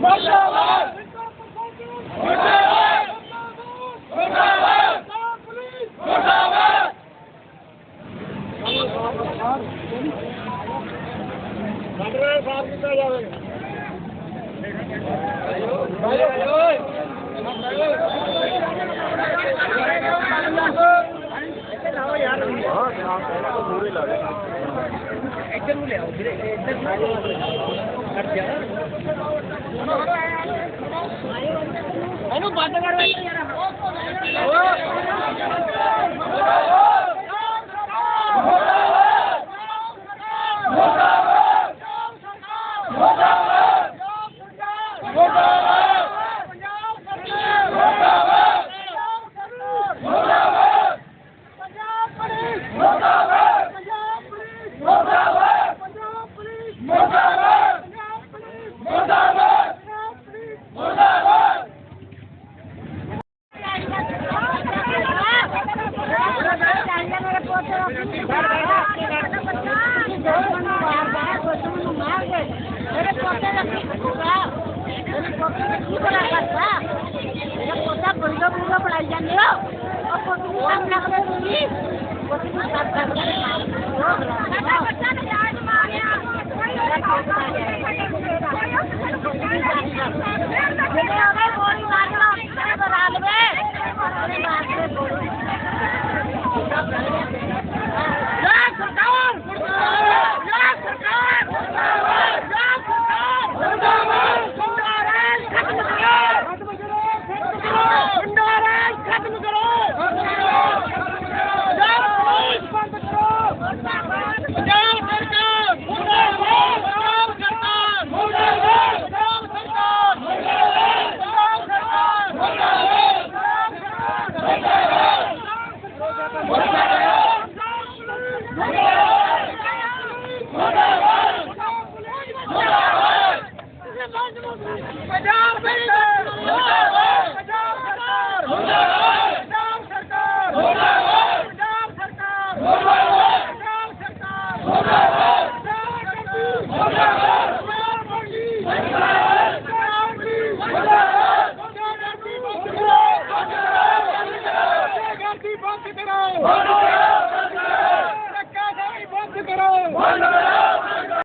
ਮੁਰਦਾਬਾਦ ਮੁਰਦਾਬਾਦ ਮੁਰਦਾਬਾਦ ਮੁਰਦਾਬਾਦ ਸਾਡੇ ਸਾਫ਼ ਕੀਤਾ ਜਾਵੇ ਭਾਈ ਓਏ ਇੱਧਰ ਨੂੰ ਲਿਆਓ ਵੀਰੇ ਇੱਧਰ ਨੂੰ ਕਰ ਜਾ ਪੋਤੇ ਬੰਦ ਕੰਮ ਕਰਦੇ ਮਾਰ ਲਾ ਉਹਨੇ ਬਣਾ ਲਵੇ ਉਹਨੇ ਮਾਰ ਕੇ ਬੋਲੂ ਜੈ ਸਰਕਾਰ ਜੈ ਸਰਕਾਰ ਜੈ ਸਰਕਾਰ ਗੁੰਡਾਰਾਜ ਖਤਮ ਕਰੋ ਗੁੰਡਾਰਾਜ ਖਤਮ ਕਰੋ ਜੈ ਪੁਲਿਸ ਬੰਦ ਕਰੋ ਪੰਜਾਬ ਸਰਕਾਰ ਮੁਰਦਾਬਾਦ ਪੰਜਾਬ ਸਰਕਾਰ ਮੁਰਦਾਬਾਦ ਪੰਜਾਬ ਸਰਕਾਰ ਮੁਰਦਾਬਾਦ ਪੰਜਾਬ ਸਰਕਾਰ ਪੰਜਾਬ ਸਰਕਾਰ ਮੁਰਦਾਬਾਦ ਪੰਜਾਬ ਸਰਕਾਰ ਮੁਰਦਾਬਾਦ ਪੰਜਾਬ ਸਰਕਾਰ ਮੁਰਦਾਬਾਦ ਪੰਜਾਬ ਸਰਕਾਰ ਮੁਰਦਾਬਾਦ ਪੰਜਾਬ ਸਰਕਾਰ ਮੁਰਦਾਬਾਦ ਮੁਰਦਾਬਾਦ ਮੁਰਦਾਬਾਦ ਗਰਦੀ ਬੰਦ ਕਰੋ ਧੱਕਾ ਸਾਈ ਬੰਦ ਕਰੋ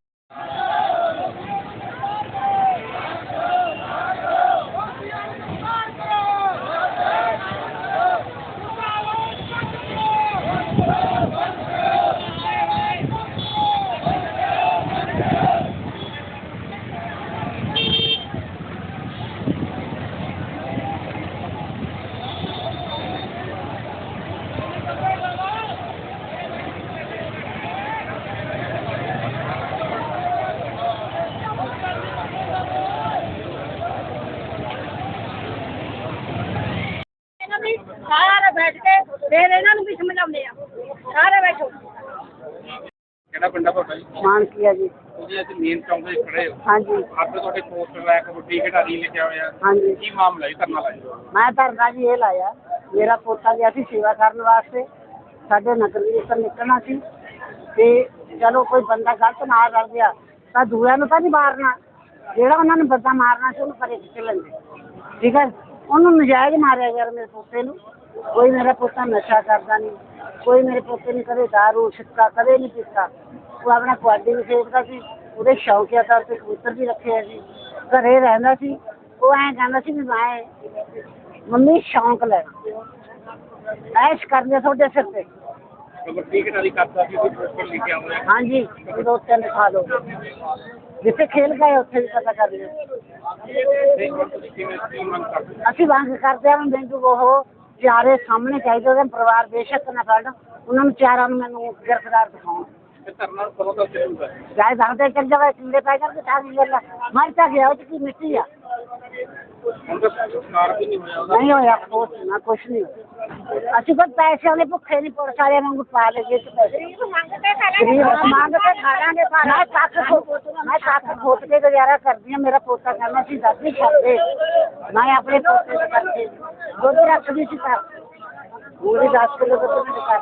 ਇਹਨਾਂ ਦੀ ਸਾਰੇ ਬੈਠ ਕੇ ਫਿਰ ਇਹਨਾਂ ਨੂੰ ਵੀ ਸਮਝਾਉਂਦੇ ਆ ਸਾਰੇ ਬੈਠੋ ਕਿਹੜਾ ਪਿੰਡ ਆ ਜੀ। ਤੁਸੀਂ ਅੱਜ ਮੇਨ ਚੌਂਕ 'ਤੇ ਖੜੇ ਹੋ। ਹਾਂਜੀ। ਆਪੇ ਤੁਹਾਡੇ ਪੋਸਟਰ ਲਾਇਆ ਕਬੱਡੀ ਖਿਡਾਰੀ ਲੈ ਕੇ ਆਏ ਆ। ਹਾਂਜੀ। ਕੀ ਮਾਮਲਾ ਜੀ ਧਰਨਾ ਲਾਇਆ? ਮੈਂ ਧਰਨਾ ਜੀ ਇਹ ਲਾਇਆ ਮੇਰਾ ਪੋਤਾ ਗਿਆ ਸੀ ਸੇਵਾ ਕਰਨ ਵਾਸਤੇ। ਸਾਡੇ ਨਗਰ ਕੀਰਤਨ ਨਿਕਲਣਾ ਸੀ। ਤੇ ਚਲੋ ਕੋਈ ਬੰਦਾ ਗਲਤ ਨਾ ਕਰ ਗਿਆ ਤਾਂ ਦੂਰਿਆਂ ਨੂੰ ਤਾਂ ਨਹੀਂ ਮਾਰਨਾ। ਜਿਹੜਾ ਉਹਨਾਂ ਨੇ ਬੰਦਾ ਮਾਰਨਾ ਸੀ ਉਹਨੂੰ ਪਰੇ ਖਿੱਚ ਲੈਂਦੇ। ਠੀਕ ਹੈ? ਉਹਨੂੰ ਨਜਾਇਜ਼ ਮਾਰਿਆ ਯਾਰ ਮੇਰੇ ਪੋਤੇ ਨੂੰ। ਕੋਈ ਮੇਰਾ ਪੋਤਾ ਨਸ਼ਾ ਕਰਦਾ ਨਹੀਂ। ਕੋਈ ਮੇਰੇ ਪੋਤੇ ਨੇ ਕਦੇ ਦਾਰੂ ਸਿੱਕਾ ਕਦੇ ਨਹੀਂ ਪੀਤਾ। ਉਹ ਆਪਣਾ ਕੁਆਡੀ ਵੀ ਖੇਡਦਾ ਸੀ ਉਹਦੇ ਸ਼ੌਕੀਆ ਤੌਰ ਤੇ ਕਬੂਤਰ ਵੀ ਰੱਖੇ ਆ ਸੀ ਘਰੇ ਰਹਿੰਦਾ ਸੀ ਉਹ ਐਂ ਕਹਿੰਦਾ ਸੀ ਵੀ ਮੈਂ ਮੰਮੀ ਸ਼ੌਂਕ ਲੈਣਾ। ਐਸ਼ ਕਰਦੇ ਤੁਹਾਡੇ ਸਿਰ ਤੇ। ਕਬੱਡੀ ਖਿਡਾਰੀ ਕਰਦਾ ਸੀ ਪੋਸਟਰ ਹਾਂਜੀ ਦੋ ਤਿੰਨ ਸਾਲ ਹੋ ਗਏ। ਜਿੱਥੇ ਖੇਲ ਗਏ ਉੱਥੇ ਵੀ ਪਤਾ ਕਰ ਲਿਓ? ਅਸੀਂ ਮੰਗ ਕਰਦੇ ਹਾਂ ਮੈਨੂੰ ਉਹ ਚਾਰੇ ਸਾਹਮਣੇ ਚਾਹੀਦੇ ਉਹਦੇ ਪਰਿਵਾਰ ਬੇਸ਼ੱਕ ਨਾ ਫੜ ਉਹਨਾਂ ਨੂੰ ਚਾਰਾਂ ਨੂੰ ਮੈਨੂੰ ਗ੍ਰਿਫਤਾਰ ਦਿਖਾਉਣ। ਧਰਨਾ ਕਦੋਂ ਤੱਕ ਚੱਲੂਗਾ ਜਾਇ ਦੱਸਦੇ ਚੱਲ ਜਾਵੇ ਕਿੰਨੇ ਪੈ ਕਰਕੇ ਤਾਂ ਕੀ ਗੱਲ ਮਰ ਤਾਂ ਗਿਆ ਉਹ ਕੀ ਮਿੱਟੀ ਆ ਹੁਣ ਤਾਂ ਸੰਸਕਾਰ ਵੀ ਨਹੀਂ ਹੋਇਆ ਉਹਦਾ ਨਹੀਂ ਹੋਇਆ ਕੁਛ ਨਾ ਕੁਛ ਨਹੀਂ ਹੋਇਆ। ਅਸੀਂ ਕੋਈ ਪੈਸੇ ਵਾਲੇ ਭੁੱਖੇ ਨਹੀਂ ਪੁਲਿਸ ਵਾਲਿਆਂ ਵਾਂਗੂ ਪਾ ਲਈਏ ਤੇ ਪੈਸੇ ਗਰੀਬ ਮੰਗ ਕੇ ਖਾ ਲਾਂਗੇ ਪਰ ਮੈਂ ਸੱਤ ਖੋਟ ਮੈਂ ਸੱਤ ਖੋਟ ਕੇ ਗੁਜ਼ਾਰਾ ਕਰਦੀ ਹਾਂ ਮੇਰਾ ਪੋਤਾ ਕਹਿੰਦਾ ਸੀ ਦਾਦੀ ਛੱਡੇ ਮੈਂ ਆਪਣੇ ਪੋਤੇ ਦੇ ਕਰਕੇ ਦੁੱਧ ਰੱਖਦੀ ਸੀ ਘਰ ਉਹਦੇ 10 ਕਿਲੋ ਦੁੱਧ ਮੇਰੇ ਘਰ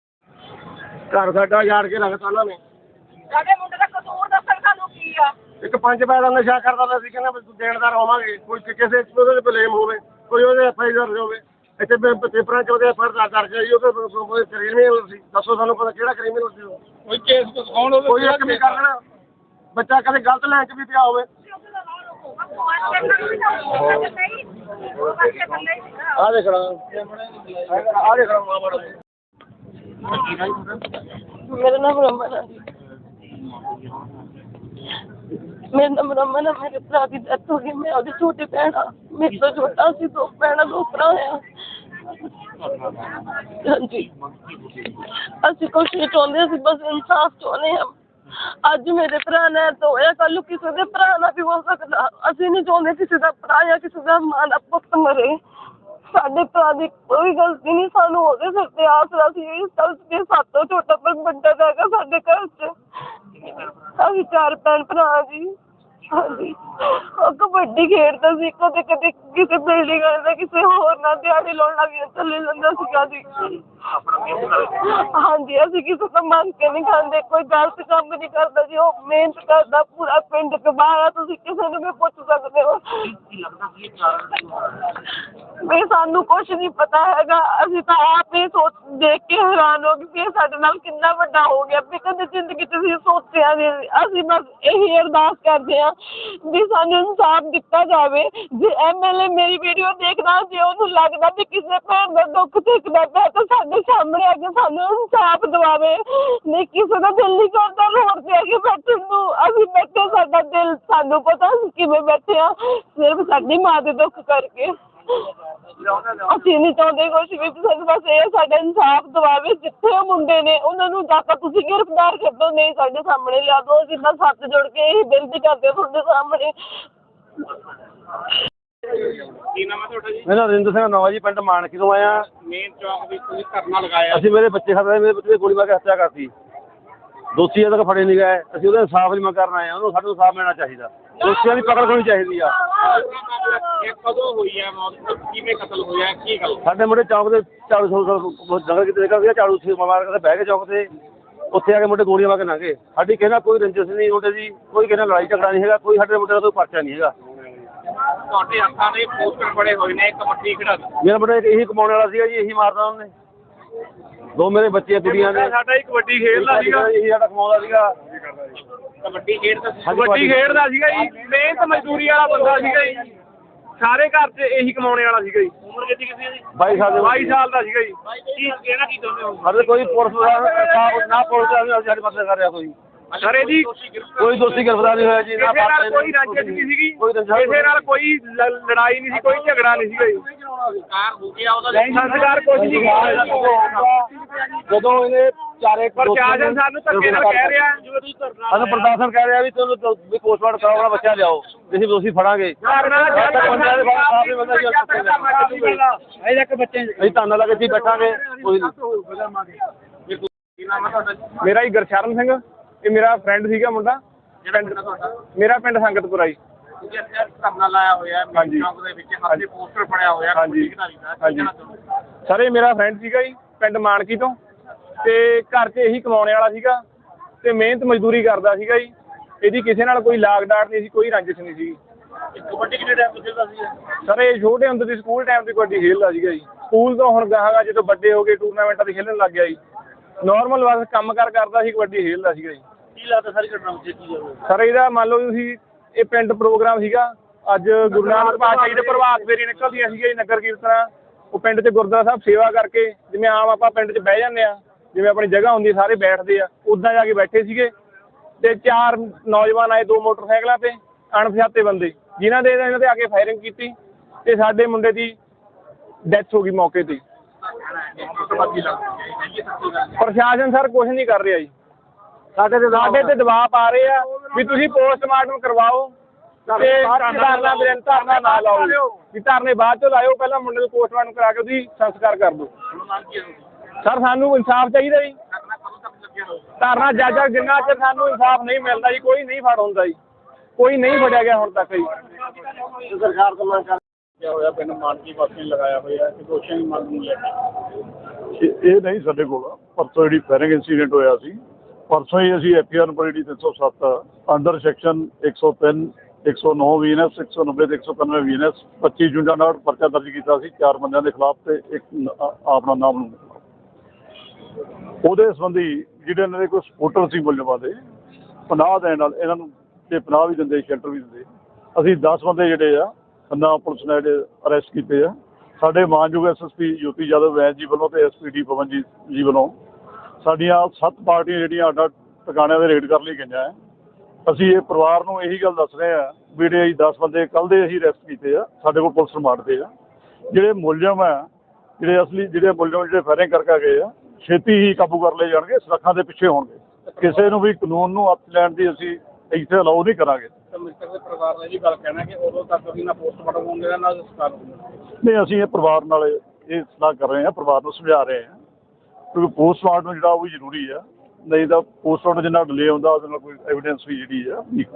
ਘਰ ਸਾਡਾ ਯਾਰ ਕੇ ਰੱਖਤਾ ਉਹਨਾਂ ਨੇ। ਸਾਡੇ ਮੁੰਡੇ ਦਾ ਕਸੂਰ ਦੱਸਣ ਸਾਨੂੰ ਕੀ ਆ? ਇੱਕ ਪੰਜ ਪੈਸੇ ਦਾ ਨਸ਼ਾ ਕਰਦਾ ਤਾਂ ਅਸੀਂ ਕਹਿੰਦੇ ਵੀ ਦੇਣਦਾਰ ਹੋਵਾਂਗੇ। ਕੋਈ ਕਿ- ਕਿਸੇ ਚ ਉਹਦੇ ਬਲੇਮ ਹੋਵੇ ਕੋਈ ਉਹਦੇ ਐਫ ਆਈ ਆਰ ਹੋਵੇ। ਇੱਥੇ ਪੇ- ਪੇਪਰਾਂ 'ਚ ਉਹਦੇ ਐਫ ਆਈ ਆਰ ਦਰਜ ਹੋਈ ਉਹਦੇ ਕੋਈ ਕ੍ਰਿਮੀਨਲ ਸੀ। ਦੱਸੋ ਸਾਨੂੰ ਪਤਾ ਕਿਹੜਾ ਕ੍ਰਿਮੀਨਲ ਸੀ ਉਹ। ਕੋਈ ਕੇਸ ਕੌਣ ਉਹਦੇ ਕੋਈ ਇੱਕ ਵੀ ਕਰ ਲੈਣਾ ਬੱਚਾ ਕਦੇ ਗਲਤ ਲਾਈਨ 'ਚ ਵੀ ਪਿਆ ਹੋਵੇ। ਆ ਦੇਖਣਾ ਆ ਦੇਖਣਾ ਮਾਮਾ ਮੇਰਾ ਨਾਮ ਰਮਨ ਹੈ ਮੇਰਾ ਨਾਮ ਰਮਨ ਹੈ ਮੇਰੇ ਭਰਾ ਦੀ ਡੈਥ ਹੋ ਗਈ, ਮੈਂ ਉਹਦੀ ਛੋਟੀ ਭੈਣ ਆ। ਮੇਰੇ ਤੋਂ ਛੋਟਾ ਸੀ, ਦੋ ਭੈਣਾਂ ਦੋ ਭਰਾ ਆ। ਹਾਂਜੀ। ਅਸੀਂ ਕੁਛ ਨਹੀਂ ਚਾਹੁੰਦੇ, ਅਸੀਂ ਬਸ ਇਨਸਾਫ ਚਾਹੁੰਦੇ ਹਾਂ। ਅੱਜ ਮੇਰੇ ਭਰਾ ਨੇ ਤੋਇਆ ਕੱਲ ਨੂੰ ਕਿਸੇ ਦੇ ਭਰਾ ਨਾਲ ਵੀ ਹੋ ਸਕਦਾ। ਅਸੀਂ ਨਹੀਂ ਚਾਹੁੰਦੇ ਕਿਸੇ ਦਾ ਭਰਾ ਜਾਂ ਕਿਸੇ ਦਾ ਮਾਂ ਦਾ ਪੁੱਤ ਮਰੇ। ਸਾਡੇ ਭਰਾ ਦੀ ਕੋਈ ਗਲਤੀ ਨਹੀਂ, ਸਾਨੂੰ ਉਹਦੇ ਸਿਰ ਤੇ ਆਸਰਾ ਸੀ, ਇਸ ਗੱਲ ਤੇ ਸਾਤੋਂ ਛੋਟਾ ਪਰ ਵੱਡਾ ਹੈਗਾ ਸਾਡੇ ਘਰ 'ਚ। ਅਸੀਂ ਚਾਰ ਭੈਣ ਭਰਾ ਜੀ। ਹਾਂਜੀ। ਉਹ ਕਬੱਡੀ ਖੇਡਦਾ ਸੀ ਕਦੇ ਕਦੇ ਕਿਸੇ ਬਿਲਡਿੰਗ ਦਾ ਕਿਸੇ ਹੋਰ ਨਾਲ ਦਿਹਾੜੀ ਲਾਉਣ ਲੱਗ ਜਾਂਦਾ ਚੱਲੇ ਜਾਂਦਾ ਸੀਗਾ ਜੀ। ਹਾਂਜੀ ਅਸੀਂ ਕਿਸੇ ਤੋਂ ਮੰਗ ਕੇ ਨਹੀਂ ਖਾਂਦੇ ਕੋਈ ਗਲਤ ਕੰਮ ਨਹੀਂ ਕਰਦਾ ਜੀ ਉਹ ਮਿਹਨਤ ਕਰਦਾ ਪੂਰਾ ਪਿੰਡ ਕਬਾਇਆ ਤੁਸੀਂ ਕਿਸੇ ਨੂੰ ਵੀ ਪੁੱਛ ਸਕਦੇ ਹੋ। ਵੀ ਸਾਨੂੰ ਕੁਝ ਨਹੀਂ ਪਤਾ ਹੈਗਾ ਅਸੀਂ ਤਾਂ ਆਪ ਹੀ ਸੋਚ ਦੇਖ ਕੇ ਹੈਰਾਨ ਹੋ ਗਏ ਕਿ ਇਹ ਸਾਡੇ ਨਾਲ ਕਿੰਨਾ ਵੱਡਾ ਹੋ ਗਿਆ ਵੀ ਕਦੇ ਜ਼ਿੰਦਗੀ 'ਚ ਅਸੀਂ ਸੋਚਿਆ ਨਹੀਂ ਅਸੀਂ ਬਸ ਇਹੀ ਅਰਦਾਸ ਕਰਦੇ ਹਾਂ ਵੀ ਸਾਨੂੰ ਇਨਸਾਫ ਦਿੱਤਾ ਜਾਵੇ। ਜੇ ਐਮਐਲਏ ਮੇਰੀ ਵੀਡੀਓ ਦੇਖਦਾ, ਜੇ ਉਹਨੂੰ ਲੱਗਦਾ ਵੀ ਕਿਸੇ ਭੈਣ ਦਾ ਦੁੱਖ ਦੇਖਦਾ ਪਿਆ, ਤਾਂ ਸਾਡੇ ਸਾਹਮਣੇ ਆ ਕੇ ਸਾਨੂੰ ਇਨਸਾਫ ਦਿਵਾਵੇ। ਨਹੀਂ, ਕਿਸੇ ਦਾ ਦਿਲ ਨਹੀਂ ਕਰਦਾ ਰੋਡ ਤੇ ਆ ਕੇ ਬੈਠਣ ਨੂੰ। ਅਸੀਂ ਬੈਠੇ ਸਾਡਾ ਦਿਲ ਸਾਨੂੰ ਪਤਾ ਅਸੀਂ ਕਿਵੇਂ ਬੈਠੇ ਆ ਸਿਰਫ ਸਾਡੀ ਮਾਂ ਦੇ ਦੁੱਖ ਕਰਕੇ। ਅਸੀਂ ਨਹੀਂ ਚਾਹੁੰਦੇ ਕੁਛ ਵੀ ਸਾਨੂੰ ਬਸ ਇਹ ਸਾਡਾ ਇਨਸਾਫ ਦਿਵਾਵੇ ਜਿੱਥੇ ਉਹ ਮੁੰਡੇ ਨੇ ਉਹਨਾਂ ਨੂੰ ਜਾਂ ਤਾਂ ਤੁਸੀਂ ਗ੍ਰਿਫਤਾਰ ਕਰ ਦਿਓ ਨਹੀਂ ਸਾਡੇ ਸਾਹਮਣੇ ਲਿਆ ਦਿਓ ਅਸੀਂ ਤਾਂ ਹੱਥ ਜੋੜ ਕੇ ਇਹ ਬੇਨਤੀ ਕਰਦੇ ਹਾਂ ਤੁਹਾਡੇ ਸਾਹਮਣੇ। ਕੀ ਨਾਮ ਹੈ ਤੁਹਾਡਾ ਜੀ? ਮੇਰਾ ਰਿੰਦਰ ਸਿੰਘ ਨਵਾਂ ਜੀ ਪਿੰਡ ਮਾਨਕੀ ਤੋਂ ਆਇਆ। ਮੇਨ ਚੌਕ ਵਿੱਚ ਤੁਸੀਂ ਧਰਨਾ ਲਗਾਇਆ। ਅਸੀਂ ਮੇਰੇ ਬੱਚੇ ਖਾਤੇ ਮੇਰੇ ਬੱਚੇ ਦੀ ਗੋਲੀ ਮਾਰ ਕੇ ਹੱਤਿਆ ਕਰਤੀ। ਦੋਸ਼ੀ ਅਜੇ ਤੱਕ ਫੜੇ ਨਹੀਂ ਗਏ ਅਸੀਂ ਉਹਦਾ ਇਨਸਾਫ ਨਹੀਂ ਮੰਗ ਕਰਨ ਆਏ ਹਾਂ ਉਹਨੂੰ ਸਾਨੂੰ ਇਨਸਾਫ ਮਿਲਣਾ ਚਾਹੀਦਾ। ਦੋਸ਼ੀਆਂ ਦੀ ਪਕੜ ਹੋਣੀ ਚਾਹੀਦੀ ਆ। ਇਹ ਕਦੋਂ ਹੋਈ ਹੈ ਮੌਤ? ਕਿਵੇਂ ਕਤਲ ਹੋਇਆ? ਕੀ ਗੱਲ? ਸਾਡੇ ਮੁੰਡੇ ਚੌਕ ਦੇ ਝਾੜੂ ਛੋੜ ਜੰਗਲ ਕਿਤੇ ਨਿਕਲ ਗਿਆ ਝਾੜੂ ਸੀ ਮਾਰ ਕੇ ਬਹਿ ਕੇ ਚੌਕ ਤੇ। ਉੱਥੇ ਆ ਕੇ ਮੁੰਡੇ ਗੋਲੀਆਂ ਮਾਰ ਕੇ ਲੰਘੇ ਸਾਡੀ ਕਹਿੰਦਾ ਕੋਈ ਰੰਜਿਸ਼ ਨਹੀਂ ਮੁੰਡੇ ਦੀ। ਕੋਈ ਕਹਿੰਦਾ ਲੜਾਈ ਝਗੜਾ ਨਹੀਂ ਹੈਗਾ ਕੋਈ ਸਾਡੇ ਮੁੰਡੇ ਦਾ ਕੋਈ ਪਰਚਾ ਨਹੀਂ ਹੈਗਾ। ਤੁਹਾਡੇ ਹੱਥਾਂ ਦੇ ਪੋਸਟਰ ਬੜੇ ਹੋਏ ਨੇ ਕਬੱਡੀ ਖਿਡਾ ਮੇਰਾ ਮੁੰਡਾ ਇਹੀ ਕਮਾਉਣ ਵਾਲਾ ਸੀਗਾ ਜੀ ਇਹੀ ਮਾਰਦਾ ਉਹਨੇ। ਦੋ ਮੇਰੇ ਬੱਚੇ ਕੁੜੀਆਂ ਨੇ। ਸਾਡਾ ਹੀ ਕਬੱਡੀ ਖੇਡਦਾ ਸੀਗਾ। ਇਹੀ ਸਾਡਾ ਕਮਾਉਂਦਾ ਸੀਗਾ। ਕਬੱਡੀ ਖੇਡਦਾ ਸੀ ਕਬੱਡੀ ਖੇਡਦਾ ਸੀਗਾ ਜੀ ਮਿਹਨਤ ਮਜ਼ਦੂਰੀ ਵਾਲਾ ਬੰਦਾ ਸੀਗਾ ਜੀ। ਸਾਰੇ ਘਰ 'ਚ ਇਹੀ ਕਮਾਉਣੇ ਵਾਲਾ ਸੀਗਾ ਜੀ। ਉਮਰ ਕਿੰਨੀ ਹੈ ਜੀ 22 ਸਾਲ ਦੇ। 22 ਸਾਲ ਦਾ ਸੀਗਾ ਜੀ। ਕੀ ਕਹਿਣਾ ਕੀ ਚਾਹੁੰਦੇ ਹੋ? ਸਾਡੇ ਕੋਈ ਪੁਲਿਸ ਦਾ ਨਾ ਪੁਲਿਸ ਦਾ ਸਾਡੀ ਮਦਦ ਕਰ ਰਿਹਾ ਕੋਈ। ਸਰੇ ਜੀ ਕੋਈ ਦੋਸ਼ੀ ਗ੍ਰਿਫਤਾਰ ਨਹੀਂ ਹੋਇਆ ਜੀ ਨਾ ਕਿਸੇ ਨਾਲ ਪਾਪਾ ਕੋਈ ਰੰਜਿਸ਼ ਨਹੀਂ ਸੀਗੀ। ਕਿਸੇ ਨਾਲ ਕੋਈ ਲ- ਲੜਾਈ ਨਹੀਂ ਸੀ ਕੋਈ ਝਗੜਾ ਨਹੀਂ ਸੀਗਾ ਜੀ ਸੰਸਕਾਰ ਹੋ ਗਿਆ ਉਹਦਾ ਸੰਸਕਾਰ ਕੁਝ ਨਹੀਂ ਕੀਤਾ ਜਦੋਂ ਇਹਨੇ ਚਾਰੇ ਪ੍ਰਸ਼ਾਸਨ ਸਾਨੂੰ ਧੱਕੇ ਨਾਲ ਕਹਿ ਰਿਹਾ। ਸਾਨੂੰ ਪ੍ਰਸ਼ਾਸਨ ਕਹਿ ਰਿਹਾ ਵੀ ਤੁਹਾਨੂੰ ਤਾਂ ਵੀ ਪੋਸਟਮਾਰਟਮ ਕਰਾਓ ਆਪਣਾ ਬੱਚਾ ਲਿਆਓ। ਅਸੀਂ ਦੋਸ਼ੀ ਫੜਾਂਗੇ। ਜੀ ਅਸੀਂ ਧਰਨਾ ਲਾ ਕੇ ਹੀ ਬੈਠਾਂਗੇ। ਕੋਈ ਨਹੀਂ। ਜੀ? ਮੇਰਾ ਹੀ ਗੁਰਸ਼ਰਨ ਸਿੰਘ। ਇਹ ਮੇਰਾ ਫਰੈਂਡ ਸੀਗਾ ਮੁੰਡਾ। ਜਿਹੜਾ ਪਿੰਡ ਤੁਹਾਡਾ? ਮੇਰਾ ਪਿੰਡ ਸੰਗਤਪੁਰਾ ਜੀ। ਇੱਥੇ ਧਰਨਾ ਲਾਇਆ ਹੋਇਆ ਹੈ ਹਾਂਜੀ। ਮੇਨ ਚੌਂਕ ਦੇ ਵਿੱਚ ਹੱਥੇ ਪੋਸਟਰ ਪੜਿਆ ਹੋਇਆ ਹਾਂਜੀ। ਕਬੱਡੀ ਖਿਡਾਰੀ ਦਾ। ਕੀ ਹਾਂਜੀ। ਕਹਿਣਾ ਚਾਹੁੰਦੇ? ਸਰ ਇਹ ਮੇਰਾ ਫਰੈਂਡ ਸੀਗਾ ਜੀ ਪਿੰਡ ਮਾਨਕੀ ਤੋਂ। ਤੇ ਘਰ 'ਚ ਇਹੀ ਕਮਾਉਣੇ ਵਾਲਾ ਸੀਗਾ ਤੇ ਮਿਹਨਤ ਮਜ਼ਦੂਰੀ ਕਰਦਾ ਸੀਗਾ ਜੀ। ਇਹਦੀ ਕਿਸੇ ਨਾਲ ਕੋਈ ਲਾਗ ਡਾਟ ਨਹੀਂ ਸੀ ਕੋਈ ਰੰਜਿਸ਼ ਨਹੀਂ ਸੀ ਇਹ ਕਬੱਡੀ ਕਿਹੜੇ ਟਾਈਮ ਤੋਂ ਖੇਡਦਾ ਸੀ ਸਰ ਇਹ ਛੋਟੇ ਹੁੰਦੇ ਦੀ ਸਕੂਲ ਟਾਈਮ ਤੇ ਕਬੱਡੀ ਖੇਡਦਾ ਸੀਗਾ ਜੀ। ਸਕੂਲ ਤੋਂ ਹੁਣ ਗਾਹਾਂ ਜਦੋਂ ਵੱਡੇ ਹੋ ਗਏ ਟੂਰਨਾਮੈਂਟਾਂ ਤੇ ਖੇਡਣ ਲੱਗ ਗਿਆ ਜੀ। ਨਾਰਮਲ ਬਸ ਕੰਮ ਕਾਰ ਕਰਦਾ ਸੀ ਕਬੱਡੀ ਖੇਡਦਾ ਸੀਗਾ ਜੀ। ਕੀ ਲੱਗਦਾ ਸਾਰੀ ਘਟਨਾ ਵਿੱਚ ਕੀ ਜਾਵੇ ਸਰ ਇਹਦਾ ਮੰਨ ਲਓ ਤੁਸੀਂ ਇਹ ਪਿੰਡ ਪ੍ਰੋਗਰਾਮ ਸੀਗਾ। ਅੱਜ ਗੁਰੂ ਨਾਨਕ ਪਾਤਸ਼ਾਹ ਜੀ ਦੇ ਪ੍ਰਭਾਤ ਫੇਰੀ ਨਿਕਲਦੀਆਂ ਸੀਗੀਆਂ ਜੀ ਨਗਰ ਕੀਰਤਨਾਂ। ਉਹ ਪਿੰਡ 'ਚ ਗੁਰਦੁਆਰਾ ਸਾਹਿਬ ਸੇਵਾ ਕਰਕੇ ਜਿਵੇਂ ਆਮ ਆਪਾਂ ਪਿੰਡ 'ਚ ਬਹਿ ਜਾਂਦੇ ਆ ਜਿਵੇਂ ਆਪਣੀ ਜਗ੍ਹਾ ਹੁੰਦੀ ਸਾਰੇ ਬੈਠਦੇ ਆ। ਉੱਦਾਂ ਜਾ ਕੇ ਬੈਠੇ ਸੀਗੇ। ਤੇ ਚਾਰ ਨੌਜਵਾਨ ਆਏ ਦੋ ਮੋਟਰਸਾਈਕਲਾਂ ਤੇ ਅਣਪਛਾਤੇ ਬੰਦੇ ਜਿਨ੍ਹਾਂ ਦੇ ਇਹਨਾਂ ਤੇ ਆ ਕੇ ਫਾਇਰਿੰਗ ਕੀਤੀ ਤੇ ਸਾਡੇ ਮੁੰਡੇ ਦੀ ਡੈਥ ਹੋ ਗਈ ਮੌਕੇ ਤੇ। ਪ੍ਰਸ਼ਾਸਨ ਸਰ ਕੁਝ ਨਹੀਂ ਕਰ ਰਿਹਾ ਜੀ। ਸਾਡੇ ਤੇ ਸਾਡੇ ਤੇ ਦਬਾਅ ਪਾ ਰਹੇ ਆ ਵੀ ਤੁਸੀਂ ਪੋਸਟਮਾਰਟਮ ਕਰਵਾਓ ਤੇ ਧਰਨਾ ਬਿਰਨ ਧਰਨਾ ਨਾ ਲਾਓ। ਵੀ ਧਰਨੇ ਬਾਅਦ ਚੋਂ ਲਾਇਓ ਪਹਿਲਾਂ ਮੁੰਡੇ ਨੂੰ ਪੋਸਟਮਾਰਟਮ ਕਰਾ ਕੇ ਉਹਦੀ ਸੰਸਕਾਰ ਕਰ ਦਿਓ? ਸਰ ਸਾਨੂੰ ਇਨਸਾਫ ਚਾਹੀਦਾ ਜੀ। ਧਰਨਾ ਜੱਜ ਜਿੰਨਾ ਚਿਰ ਸਾਨੂੰ ਇਨਸਾਫ ਨਹੀਂ ਮਿਲਦਾ ਜੀ ਕੋਈ ਨਹੀਂ ਫੜ ਹੁੰਦਾ ਜੀ। ਕੋਈ ਨਹੀਂ ਫੜਿਆ ਗਿਆ ਹੁਣ ਤੱਕ ਜੀ। ਸਰਕਾਰ ਤੋਂ ਮੰਗ ਕਿਆ ਹੋਇਆ? ਪਿੰਡ ਮਾਨਕੀ ਵਾਸੀ ਲਗਾਇਆ ਹੋਇਆ ਕਿ ਦੋਸ਼ੀਆਂ ਦੀ ਮੰਗ ਨੂੰ ਲੈ ਕੇ ਇਹ ਇਹ ਨਹੀਂ ਸਾਡੇ ਕੋਲ। ਪਰਸੋਂ ਜਿਹੜੀ ਫਾਇਰਿੰਗ ਇਨਸੀਡੈਂਟ ਹੋਇਆ ਸੀ ਪਰਸੋਂ ਹੀ ਅਸੀਂ ਐਫਆਰ ਨੰਬਰ ਜਿਹੜੀ 307 ਅੰਡਰ ਸੈਕਸ਼ਨ 103 109 ਵੀਐਨਐਸ 190 ਤੇ 191 ਵੀਐਨਐਸ 25 ਜੁੰਡਾ ਨਾਲ ਪਰਚਾ ਦਰਜ ਕੀਤਾ ਸੀ ਚਾਰ ਬੰਦਿਆਂ ਦੇ ਖਿਲਾਫ ਤੇ ਇੱਕ ਆਪਣਾ ਨਾਮ ਉਹਦੇ ਸੰਬੰਧੀ ਜਿਹੜੇ ਇਹਨਾਂ ਦੇ ਕੋਈ ਸਪੋਰਟਰ ਸੀ ਮੁਲਜ਼ਮਾਂ ਦੇ, ਪਨਾਹ ਦੇਣ ਨਾਲ ਇਹਨਾਂ ਨੂੰ ਤੇ ਪਨਾਹ ਵੀ ਦਿੰਦੇ, ਸ਼ੈਲਟਰ ਵੀ ਦਿੰਦੇ। ਅਸੀਂ 10 ਬੰਦੇ ਜਿਹੜੇ ਆ, ਖੰਨਾ ਪੁਲਿਸ ਨੇ ਜਿਹੜੇ ਅਰੈਸਟ ਕੀਤੇ ਆ। ਸਾਡੇ ਮਾਨਯੋਗ ਐਸਐਸਪੀ ਯੂਪੀ ਯਾਦਵ ਵੈਦ ਜੀ ਵੱਲੋਂ ਤੇ ਐਸਪੀਡੀ ਪਵਨ ਜੀ ਜੀ ਵੱਲੋਂ ਸਾਡੀਆਂ ਸੱਤ ਪਾਰਟੀਆਂ ਜਿਹੜੀਆਂ ਅੱਡ ਟਿਕਾਣਿਆਂ ਦੇ ਰੇਡ ਕਰ ਲਈ ਗਈਆਂ ਹੈ ਅਸੀਂ ਇਹ ਪਰਿਵਾਰ ਨੂੰ ਇਹੀ ਗੱਲ ਦੱਸ ਰਹੇ ਆ ਵੀ ਜਿਹੜੇ ਅਸੀਂ 10 ਬੰਦੇ ਕੱਲ ਦੇ ਅਸੀਂ ਅਰੈਸਟ ਕੀਤੇ ਆ ਸਾਡੇ ਕੋਲ ਪੁਲਿਸ ਰਿਮਾਂਡ ਤੇ ਆ। ਜਿਹੜੇ ਮੁਲਜ਼ਮ ਆ ਜਿਹੜੇ ਅਸਲੀ ਜਿਹੜੇ ਮੁਲਜ਼ਮ ਜਿਹੜੇ ਫਾਇਰਿੰਗ ਕਰਕੇ ਗਏ ਆ ਛੇਤੀ ਹੀ ਕਾਬੂ ਕਰ ਲਏ ਜਾਣਗੇ ਸਲਾਖਾਂ ਦੇ ਪਿੱਛੇ ਹੋਣਗੇ। ਕਿਸੇ ਨੂੰ ਵੀ ਕਾਨੂੰਨ ਨੂੰ ਹੱਥ ਲੈਣ ਦੀ ਅਸੀਂ ਇੱਥੇ ਅਲਾਉ ਨਹੀਂ ਕਰਾਂਗੇ। ਤਾਂ ਮ੍ਰਿਤਕ ਦੇ ਪਰਿਵਾਰ ਨੇ ਇਹ ਗੱਲ ਕਹਿਣਾ ਕਿ ਉਦੋਂ ਤੱਕ ਅਸੀਂ ਨਾ ਪੋਸਟਮਾਰਟਮ ਹੋਣ ਦੇਣਾ ਨਾ ਸੰਸਕਾਰ ਹੋਣ ਦੇਣਾ ਨਹੀਂ ਅਸੀਂ ਇਹ ਪਰਿਵਾਰ ਨਾਲ ਇਹ ਸਲਾਹ ਕਰ ਰਹੇ ਹਾਂ ਪਰਿਵਾਰ ਨੂੰ ਸਮਝਾ ਰਹੇ ਹਾਂ। ਕਿਉਂਕਿ ਪੋਸਟਮਾਰਟਮ ਜਿਹੜਾ ਉਹ ਵੀ ਜ਼ਰੂਰੀ ਆ। ਨਹੀਂ ਤਾਂ ਪੋਸਟਮਾਰਟਮ ਜਿੰਨਾ ਡਿਲੇ ਹੁੰਦਾ, ਉਹਦੇ ਨਾਲ ਕੋਈ ਐਵੀਡੈਂਸ ਵੀ ਜਿਹੜੀ ਆ ਵੀਕ